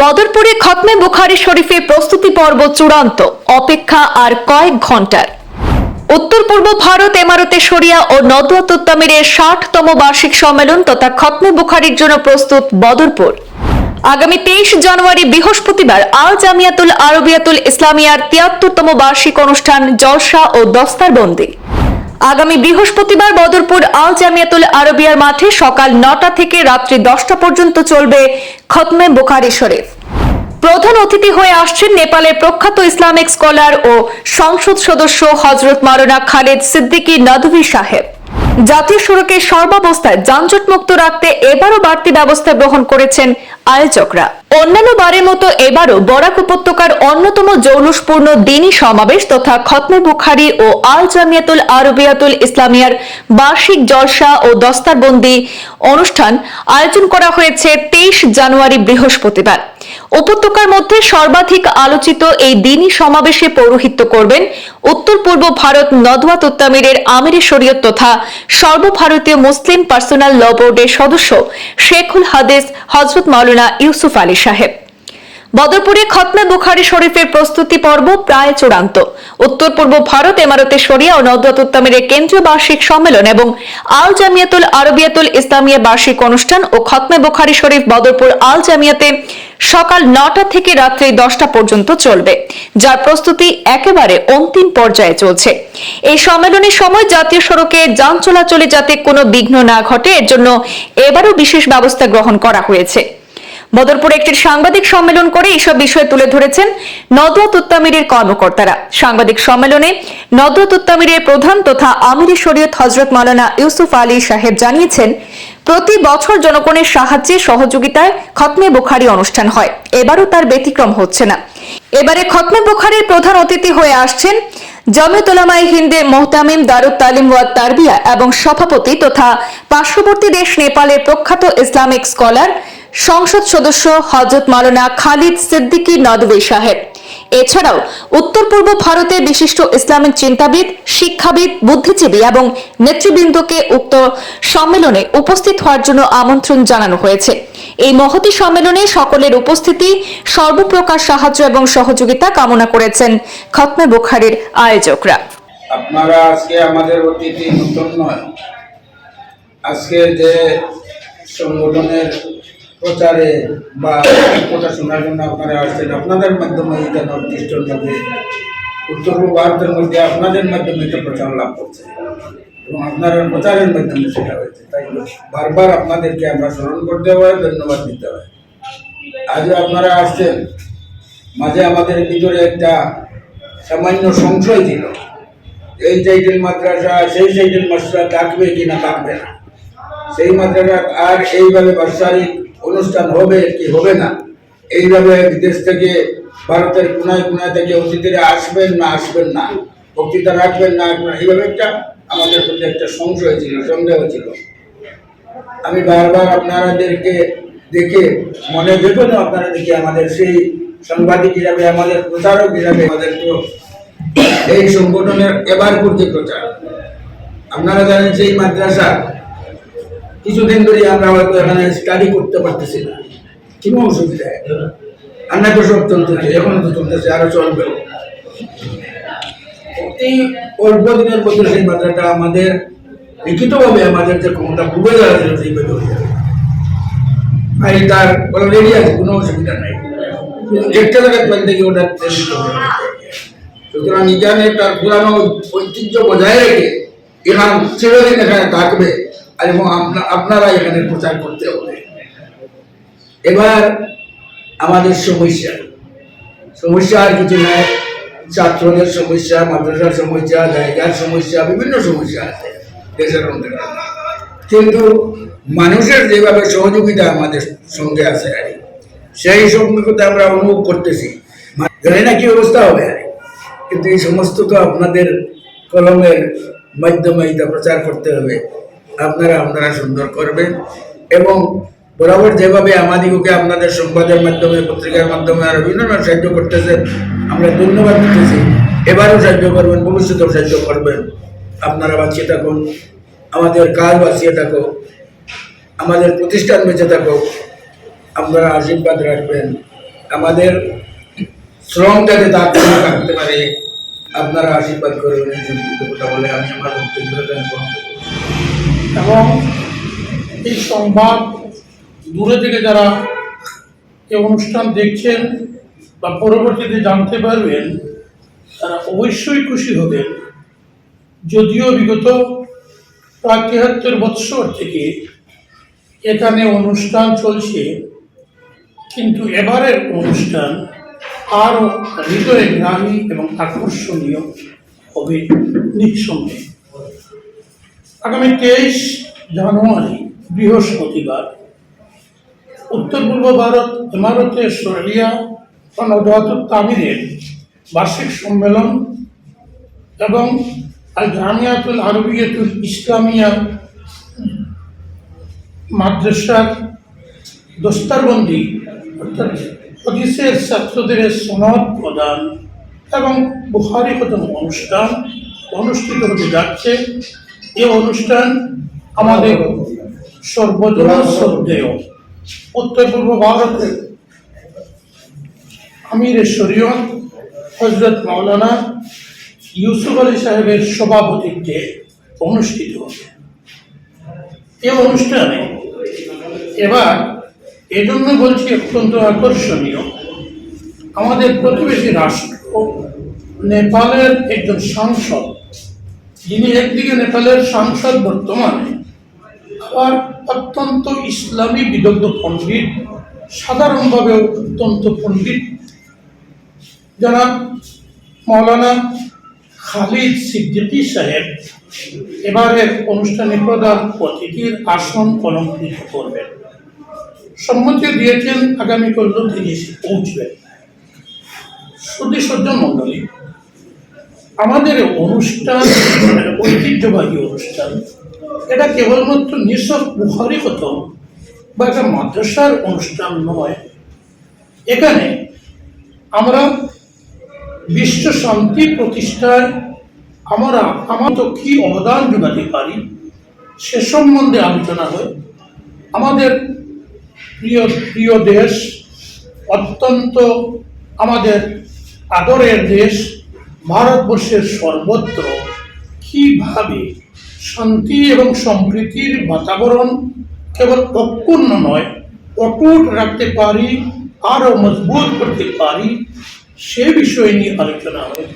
বদরপুরে খতমে বুখারি শরীফের প্রস্তুতি পর্ব চূড়ান্ত। অপেক্ষা আর কয়েক ঘণ্টার উত্তর পূর্ব ভারত, এমারতে শরিয়া ও নদওয়াত উত্তামিরের ষাটতম বার্ষিক সম্মেলন তথা খতমে বুখারির জন্য প্রস্তুত বদরপুর। আগামী তেইশ জানুয়ারি বৃহস্পতিবার আল জামিয়াতুল আরবিয়াতুল ইসলামিয়ার তিয়াত্তরতম বার্ষিক অনুষ্ঠান জলসা ও দস্তারবন্দি। আগামী বৃহস্পতিবার বদরপুর আল জামিয়াতুল আরবিয়ার মাঠে সকাল নটা থেকে রাত্রি দশটা পর্যন্ত চলবে খতমে বুখারি শরীফ। প্রধান অতিথি হয়ে আসছেন নেপালের প্রখ্যাত ইসলামিক স্কলার ও সংসদ সদস্য হজরত মাওলানা খালেদ সিদ্দিকী নদভী সাহেব। জাতীয় সড়কের সর্বাবস্থায় যানজট মুক্ত রাখতে এবারও বাড়তি ব্যবস্থা গ্রহণ করেছেন আয়োজকরা। অন্যান্য বারের মতো এবারও বরাক উপত্যকার অন্যতম জৌলুসপূর্ণ দিনী সমাবেশ তথা খতমে বুখারি ও আল জামিয়াতুল আরবিয়াতুল ইসলামিয়ার বার্ষিক জলসা ও দস্তারবন্দি অনুষ্ঠান আয়োজন করা হয়েছে তেইশ জানুয়ারি বৃহস্পতিবার। উপত্যকার মধ্যে সর্বাধিক আলোচিত এই দিনী সমাবেশে পৌরোহিত্য করবেন উত্তর পূর্ব ভারত নদওয়াত উত্তামিরের আমির শরীয়ত তথা সর্বভারতীয় মুসলিম পার্সোনাল ল বোর্ডের সদস্য শেখুল হাদিস হজরত মাওলানা ইউসুফ আলী সাহেব। বদরপুরে খতমে বুখারি শরীফের প্রস্তুতি পর্ব প্রায় চূড়ান্ত। উত্তর পূর্ব ভারত, এমারতে শরিয়া ও নদওয়াত উত্তামিরের কেন্দ্রীয় বার্ষিক সম্মেলন এবং আল জামিয়াতুল আরবিয়াতুল ইসলামিয়া বার্ষিক অনুষ্ঠান ও খতমে বুখারি শরীফ বদরপুর আল জামিয়াতে সকাল নটা থেকে রাত্রি দশটা পর্যন্ত চলবে, যার প্রস্তুতি একেবারে অন্তিম পর্যায়ে চলছে। এই সম্মেলনের সময় জাতীয় সড়কে যান চলাচলে যাতে কোনো বিঘ্ন না ঘটে, এর জন্য এবারও বিশেষ ব্যবস্থা গ্রহণ করা হয়েছে। বদরপুরে একটি সাংবাদিক সম্মেলন করে এসব বিষয় তুলে ধরেছেন নদওয়াত উত্তামিরের কর্মকর্তারা। সাংবাদিক সম্মেলনে নদওয়াত উত্তামিরের প্রধান তথা আমিরি শরীয়ত হজরত মাওলানা ইউসুফ আলী সাহেব জানিয়েছেন, প্রতি বছর জনগণের সাহায্যে সহযোগিতায় খতমে বুখারি অনুষ্ঠান হয়। এবারও তার ব্যতিক্রম হচ্ছে না। এবারে খতমে বুখারির প্রধান অতিথি হয়ে আসছেন জমিয়তুলামাই হিন্দে মোহতামিম দারুত তালিম ওয়াত তারবিয়া এবং সভাপতি তথা পার্শ্ববর্তী দেশ নেপালের প্রখ্যাত ইসলামিক স্কলার সংসদ সদস্য হজরত মাওলানা খালিদ সিদ্দিকী নদভী সাহেব। এছাড়াও উত্তর পূর্ব ভারতের বিশিষ্ট ইসলামিক চিন্তাবিদ, শিক্ষাবিদ, বুদ্ধিজীবী এবং নেতৃবৃন্দকে উক্ত সম্মেলনে উপস্থিত হওয়ার জন্য আমন্ত্রণ জানানো হয়েছে। এই মহতি সম্মেলনে সকলের উপস্থিতি, সর্বপ্রকার সাহায্য এবং সহযোগিতা কামনা করেছেন খতমে বুখারির আয়োজকরা। আপনারা আজকে আমাদের অতিথি নতুন নয়। আজকে যে সংগঠনের প্রচারে বা কথা শোনার জন্য আপনারা আসছেন, আপনাদের মাধ্যমে এটা নর্থ মধ্যে উত্তর পূর্ব ভারতের মধ্যে আপনাদের মাধ্যমে এটা প্রচার লাভ করছে এবং আপনারা প্রচারের মাধ্যমে সেটা হয়েছে। তাই বারবার আপনাদেরকে আমরা স্মরণ করতে হয় ধন্যবাদ দিতে হয় আজও আপনারা আসছেন, মাঝে আমাদের ভিতরে একটা সামান্য সংশয় ছিল। এই টাইটেল মাদ্রাসা, সেই টাইটেল মাদ্রাসা থাকবে কি না থাকবে না। সেই মাদ্রাসা আর এইভাবে বাৎসরিক অনুষ্ঠান হবে কি হবে না? এইভাবে বিদেশ থেকে, ভারতের কোনায় কোনায় থেকে অতিথিরা আসবেন না আসবেন না, বক্তৃতা রাখবেন না এইভাবে একটা আমাদের প্রতি একটা সংশয় ছিল, সন্দেহ ছিল। আমি বারবার আপনাদেরকে দেখে মনে ভেবেন আপনারা দেখে আমাদের সেই সাংবাদিক হিসাবে, আমাদের প্রচারক হিসাবে আমাদের এই সংগঠনের এবার করতে প্রচার। আপনারা জানেন সেই মাদ্রাসা কিছুদিন ধরে আমরা হয়তো এখানে স্টাডি করতে পারতেছি না। কোনো অসুবিধা? আমরা তো সব চলতেছে, এখনও তো চলতেছে, আরও চলবে। অতি অল্প দিনের মধ্যে সেই মাত্রাটা আমাদের লিখিতভাবে আমাদের যে ক্ষমতা ডুবে ছিল সেইভাবে হয়ে যাবে। ফাইল তার অলরেডি আছে, কোনো অসুবিধা নাই। একটা জায়গায় পেন থেকে ওটা সুতরাং এখানে তার পুরানো ঐতিহ্য বজায় রেখে এখান চিরদিন এখানে থাকবে। আর এবং আপনা- আপনারা এখানে প্রচার করতে হবে। এবার আমাদের সমস্যা। সমস্যা আর কিছু নয় ছাত্রদের সমস্যা, মাদ্রাসার সমস্যা, জায়গার সমস্যা, বিভিন্ন সমস্যা আছে দেশের অন্তরে কিন্তু মানুষের যেভাবে সহযোগিতা আমাদের সঙ্গে আছে, আর, সেই সঙ্গীকতা আমরা অনুভব করতেছি। জানি না কি অবস্থা হবে, আর। কিন্তু এই সমস্ত তো আপনাদের কলমের মাধ্যমে এটা প্রচার করতে হবে। আপনারা আপনারা সুন্দর করবেন। এবং বরাবর যেভাবে আমাদিগকে আপনাদের সংবাদের মাধ্যমে, পত্রিকার মাধ্যমে আর বিভিন্ন সাহায্য করতেছেন, আমরা ধন্যবাদ দিতেছি। এবারও সাহায্য করবেন, ভবিষ্যতেও সাহায্য করবেন। আপনারা বাঁচিয়ে থাকুন, আমাদের কাজ বাঁচিয়ে থাকো, আমাদের প্রতিষ্ঠান বেঁচে থাকো। আপনারা আশীর্বাদ রাখবেন। আমাদের শ্রমটাকে তার জন্য থাকতে পারে। আপনারা আশীর্বাদ করবেন কথা বলে আমি আমার বক্তব্য। এবং এই সংবাদ দূরে থেকে যারা এই অনুষ্ঠান দেখছেন বা পরবর্তীতে জানতে পারবেন, তারা অবশ্যই খুশি হবেন। যদিও বিগত প্রায় তিয়াত্তর বৎসর থেকে এখানে অনুষ্ঠান চলছে, কিন্তু এবারের অনুষ্ঠান আরও হৃদয়গ্রাহী এবং আকর্ষণীয় হবে নিঃসন্দেহে। আগামী তেইশ জানুয়ারি, বৃহস্পতিবার, উত্তর পূর্ব ভারত ইমারতে শরিয়া ও নদাত তামিরের বার্ষিক সম্মেলন এবং আল জামিয়াতুল আরবিয়াতুল ইসলামিয়া মাদ্রাসার দস্তারবন্দি, অর্থাৎ হদিসের ছাত্রদের সনদ প্রদান এবং খতম অনুষ্ঠান অনুষ্ঠিত হতে যাচ্ছে। এই অনুষ্ঠান আমাদের সর্বজন শ্রদ্ধেয়। উত্তর পূর্ব ভারতের আমির শরীয়ত হজরত মাওলানা ইউসুফ আলী সাহেবের সভাপতিত্বে অনুষ্ঠিত হবে। এই অনুষ্ঠানে এবার এজন্য বলছি অত্যন্ত আকর্ষণীয়, আমাদের প্রতিবেশী রাষ্ট্র, নেপালের একজন সাংসদ যিনি একদিকে নেপালের সাংসদ বর্তমানে, আবার অত্যন্ত ইসলামী বিদগ্ধ পণ্ডিত সাধারণভাবে অত্যন্ত পণ্ডিত। যারা মৌলানা খালিদ সিদ্দিকী সাহেব এবারের অনুষ্ঠানে প্রধান অতিথির আসন অলঙ্কৃত করবেন। সম্মতি দিয়েছেন আগামীকাল তিনি পৌঁছবেন। শুধু সজ্জন মণ্ডলী আমাদের অনুষ্ঠান, ঐতিহ্যবাহী অনুষ্ঠান, এটা কেবলমাত্র নিঃসব বুখারি খতম বা একটা মাদ্রাসার অনুষ্ঠান নয়। এখানে আমরা বিশ্ব শান্তি প্রতিষ্ঠায় আমরা আমার তো কি অবদান যোগাতে পারি, সে সম্বন্ধে আলোচনা হয়। আমাদের প্রিয় প্রিয় দেশ, অত্যন্ত আমাদের আদরের দেশ ভারতবর্ষের সর্বত্র কীভাবে শান্তি এবং সম্প্রীতির বাতাবরণ কেবল অক্ষুণ্ণ নয়, অটুট রাখতে পারি, আরও মজবুত করতে পারি, সে বিষয় নিয়ে আলোচনা হয়।